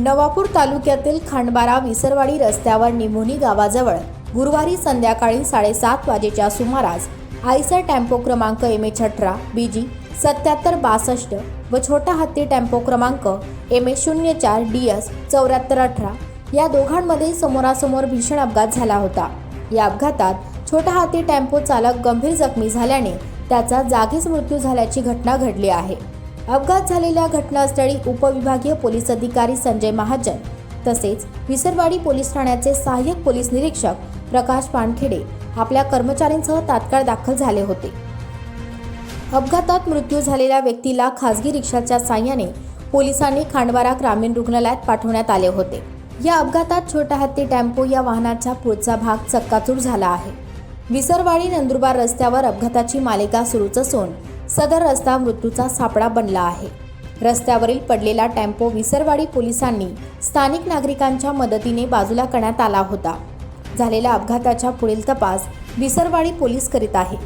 नवापूर तालुक्यातील खांडबारा विसरवाडी रस्त्यावर निमोनी गावाजवळ गुरुवारी संध्याकाळी साडेसात वाजेच्या सुमारास आयसर टेम्पो क्रमांक एम एच अठरा बी जी सत्याहत्तर बासष्ट व छोटा हत्ती टेम्पो क्रमांक एम ए शून्य चार डी एस चौऱ्याहत्तर अठरा या दोघांमध्ये समोरासमोर भीषण अपघात झाला होता. या अपघातात छोटा हाती टेम्पो चालक गंभीर जखमी झाल्याने त्याचा जागीच मृत्यू झाल्याची घटना घडली आहे. अपघात झालेल्या घटनास्थळी उपविभागीय पोलीस अधिकारी संजय महाजन तसेच विसरवाडी पोलीस ठाण्याचे सहाय्यक पोलीस निरीक्षक प्रकाश पानखेडे आपल्या कर्मचाऱ्यांसह तात्काळ दाखल झाले होते. अपघातात मृत्यू झालेल्या व्यक्तीला खासगी रिक्षाच्या साह्याने पोलिसांनी खांडवारा ग्रामीण रुग्णालयात पाठवण्यात आले होते. या अपघातात छोटा हत्ती टेम्पो या वाहनाचा पुढचा भाग चक्काचूर झाला आहे. विसरवाडी नंदुरबार रस्त्यावर अपघाताची मालिका सुरूच असून सदर रस्ता मृत्यूचा सापळा बनला आहे. रस्त्यावरील पडलेला टेम्पो विसरवाडी पोलिसांनी स्थानिक नागरिकांच्या मदतीने बाजूला करण्यात आला होता. झालेल्या अपघाताच्या पुढील तपास विसरवाडी पोलीस करीत आहे.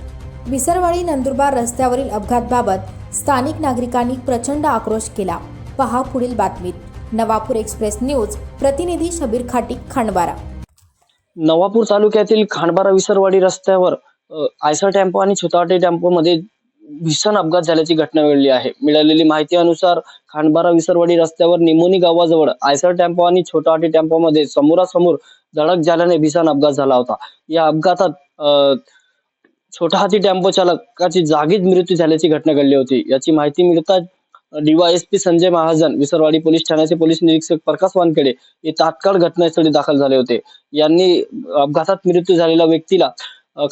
विसरवाडी नंदुरबार रस्त्यावरील अपघातबाबत स्थानिक नागरिकांनी प्रचंड आक्रोश केला. पहा पुढील बातमीत. नवापूर एक्सप्रेस न्यूज प्रतिनिधी शबीर खाटिक खांडबारा नवापूर तालुक्यातील खांडबारा विसरवाडी रस्त्यावर आयसर टेम्पो आणि छुताटे टेम्पो मध्ये भीषण अपघात झाल्याची घटना घडली आहे. मिळालेली माहिती अनुसार खांडबारा विसरवाडी रस्त्यावर निमोनी गावाजवळ आयसर टेम्पो आणि छोटा टेम्पो मध्ये समोरासमोर धडक झाल्याने भीषण अपघात झाला होता. या अपघातात छोटा हाती टेम्पो चालकाची जागीच मृत्यू झाल्याची घटना घडली होती. याची माहिती मिळताच डीवायएसपी संजय महाजन विसरवाडी पोलीस ठाण्याचे पोलीस निरीक्षक प्रकाश वानखेडे हे तात्काळ घटनास्थळी दाखल झाले होते. यांनी अपघातात मृत्यू झालेल्या व्यक्तीला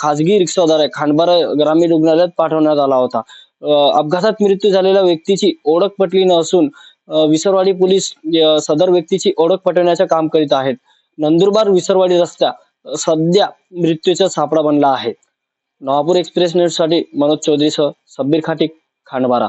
खासगी रिक्षाद्वारे खांडबारा ग्रामीण रुग्णालयात पाठवण्यात आला होता. अपघातात मृत्यू झालेल्या व्यक्तीची ओळख पटली नसून विसरवाडी पोलीस सदर व्यक्तीची ओळख पटवण्याचे काम करीत आहेत. नंदुरबार विसरवाडी रस्ता सध्या मृत्यूचा सापळा बनला आहे. नवापूर एक्सप्रेस न्यूजसाठी मनोज चौधरीसह सब्बीर खाटिक खांडबारा.